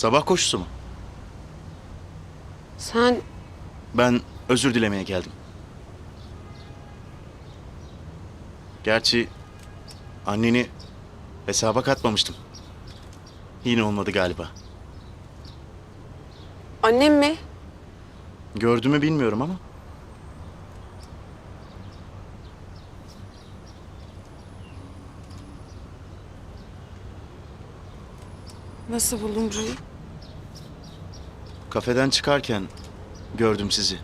Sabah koşusu mu? Sen Ben özür dilemeye geldim. Gerçi anneni hesaba katmamıştım. Yine olmadı galiba. annem mi? Gördü mü bilmiyorum ama. Nasıl buldun burayı? Kafeden çıkarken gördüm sizi.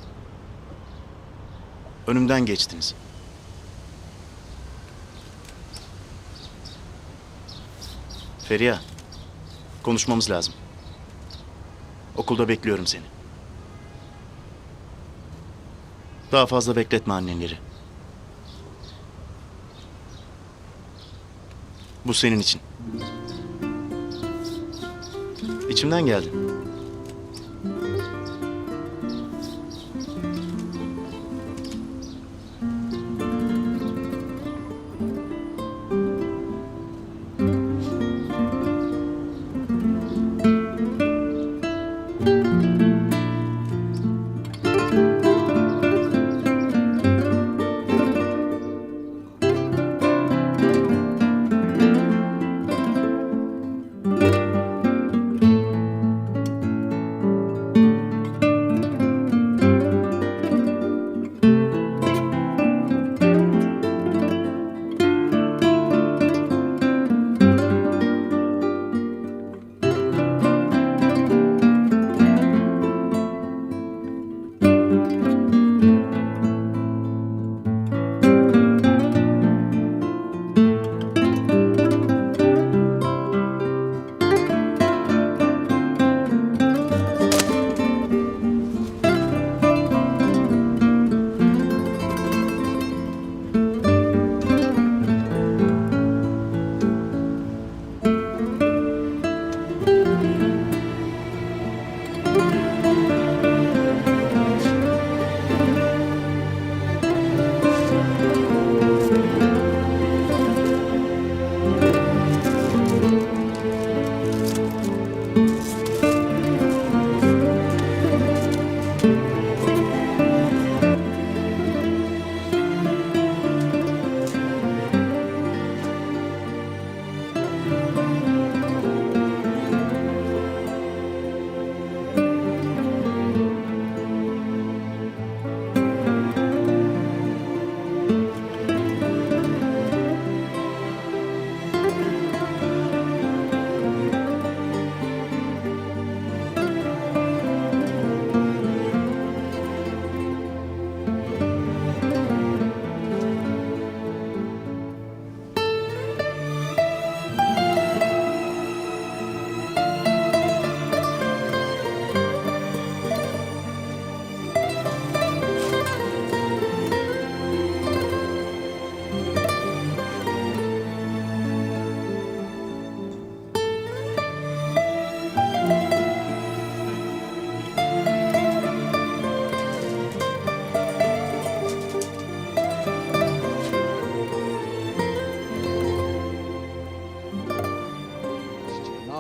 Önümden geçtiniz. Feriha, konuşmamız lazım. Okulda bekliyorum seni. Daha fazla bekletme annenleri. Bu senin için. İçimden geldi.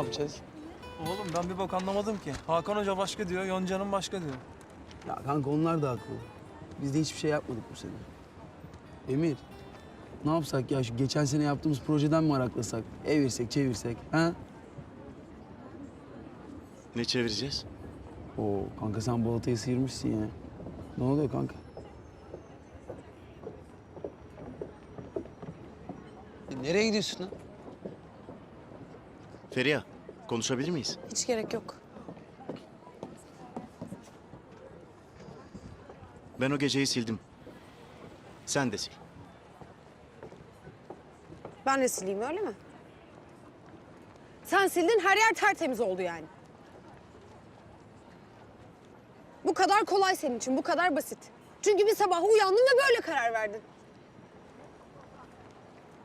Yapacağız? Oğlum ben bir bok anlamadım ki. Hakan Hoca başka diyor, Yonca'nın başka diyor. Ya kanka onlar da haklı. Biz de hiçbir şey yapmadık bu sene. Emir, ne yapsak ya şu geçen sene yaptığımız projeden mi araklasak? Evirsek, çevirsek, ha? Ne çevireceğiz? Oo kanka sen balatayı sıyırmışsın yine. Ne oluyor kanka? E, nereye gidiyorsun lan? Feriha, konuşabilir miyiz? Hiç gerek yok. Ben o geceyi sildim. Sen de sil. Ben de sileyim öyle mi? Sen sildin her yer tertemiz oldu yani. Bu kadar kolay senin için, bu kadar basit. Çünkü bir sabah uyandın ve böyle karar verdin.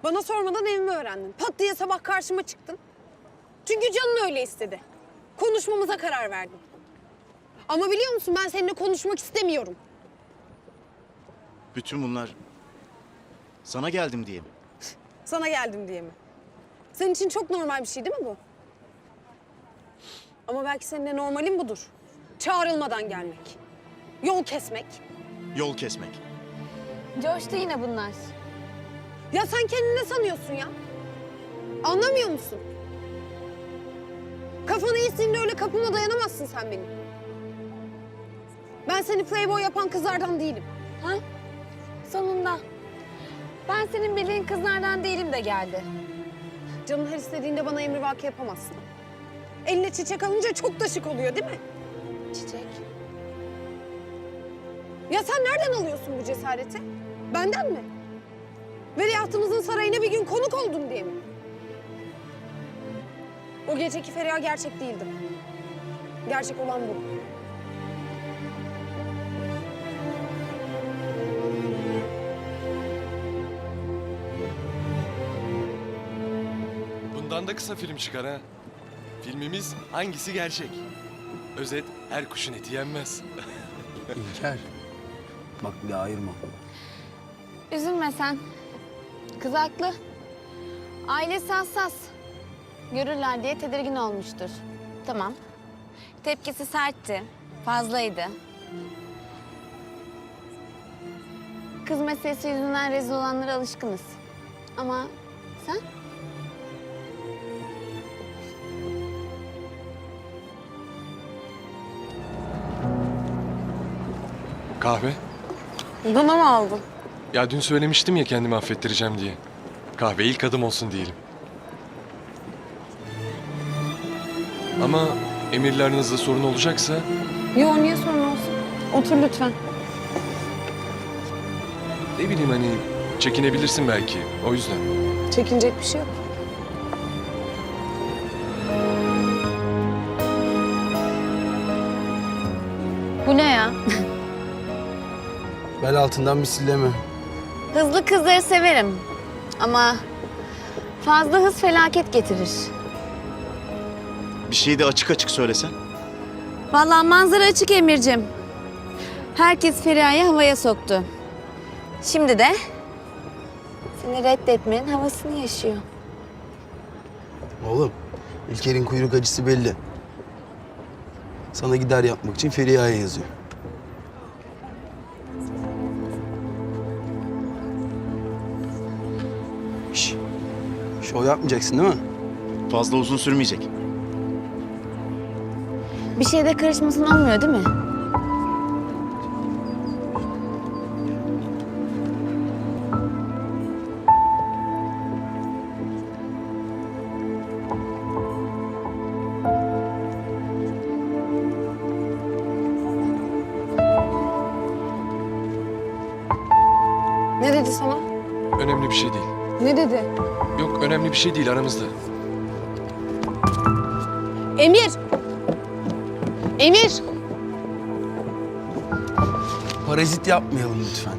Bana sormadan evimi öğrendin. Pat diye sabah karşıma çıktın. Çünkü canın öyle istedi. konuşmamıza karar verdim. Ama biliyor musun ben seninle konuşmak istemiyorum. Bütün bunlar sana geldim diye mi? Sana geldim diye mi? Senin için çok normal bir şey değil mi bu? Ama belki senin de normalin budur. Çağrılmadan gelmek. Yol kesmek. Yol kesmek. Coştu yine bunlar. Ya sen kendini ne sanıyorsun ya? Anlamıyor musun? Kafanı iyisiyle öyle kapıma dayanamazsın sen benim. Ben seni playboy yapan kızlardan değilim. Ha? Sonunda. Ben senin bildiğin kızlardan değilim de geldi. Canın her istediğinde bana emrivaki yapamazsın. Eline çiçek alınca çok da şık oluyor değil mi? Çiçek. Ya sen nereden alıyorsun bu cesareti? Benden mi? Veliahtımızın sarayına bir gün konuk oldun diye mi? O geceki Feriha gerçek değildi. Gerçek olan bu. Bundan da kısa film çıkar ha. Filmimiz hangisi gerçek? Özet her kuşun eti yenmez. İlker. Bak bir daha ayırma. Üzülme sen. Kız haklı. Ailesi hassas. Görürler diye tedirgin olmuştur. Tamam. Tepkisi sertti. Fazlaydı. Kız meselesi yüzünden rezil olanlara alışkınız. Ama sen? Kahve? Bana mı aldın? Ya dün söylemiştim ya kendimi affettireceğim diye. Kahve ilk adım olsun diyelim. Ama emirlerinizde sorun olacaksa Yo niye sorun olsun? Otur lütfen. ne bileyim hani çekinebilirsin belki. O yüzden. Çekinecek bir şey yok. Bu ne ya? Bel altından misilleme. Hızlı kızları severim. Ama fazla hız felaket getirir. Bir şeyi de açık açık söylesen. Vallahi manzara açık Emir'cim. Herkes Feriha'yı havaya soktu. Şimdi de seni reddetmenin havasını yaşıyor. Oğlum, İlker'in kuyruk acısı belli. Sana gider yapmak için Feriha'ya yazıyor. Şş, şov yapmayacaksın değil mi? Fazla uzun sürmeyecek. Bir şeyde karışmasın olmuyor değil mi? Ne dedi sana? Önemli bir şey değil. Ne dedi? Yok önemli bir şey değil aramızda. Emir! Emir! Parazit yapmayalım lütfen.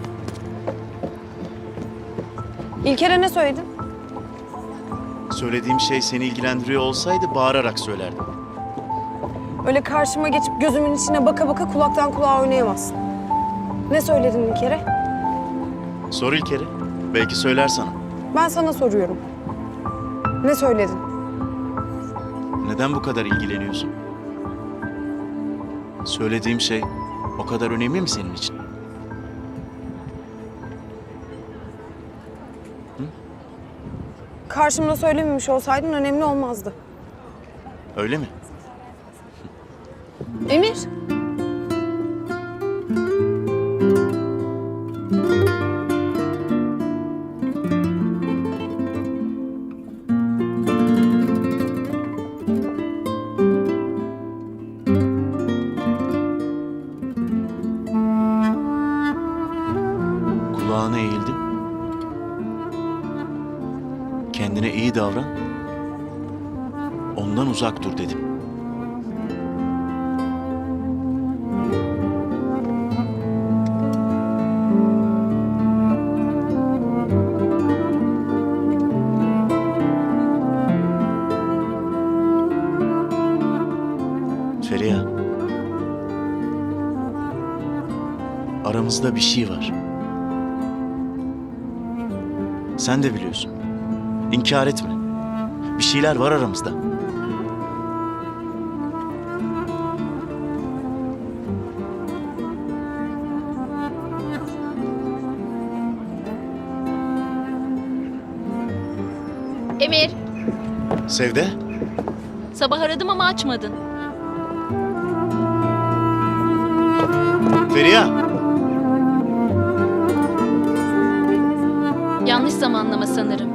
İlker'e ne söyledin? Söylediğim şey seni ilgilendiriyor olsaydı bağırarak söylerdim. Öyle karşıma geçip gözümün içine baka baka kulaktan kulağa oynayamazsın. Ne söyledin İlker'e? Sor İlker'e. Belki söyler sana. Ben sana soruyorum. Ne söyledin? Neden bu kadar ilgileniyorsun? Söylediğim şey o kadar önemli mi senin için? Karşımda söylememiş olsaydın önemli olmazdı. Öyle mi? Emir! Uzak dur dedim. Feriha. Aramızda bir şey var. Sen de biliyorsun. İnkar etme. Bir şeyler var aramızda. Emir, Sevde, sabah aradım ama açmadın. Feriha. Yanlış zamanlama sanırım.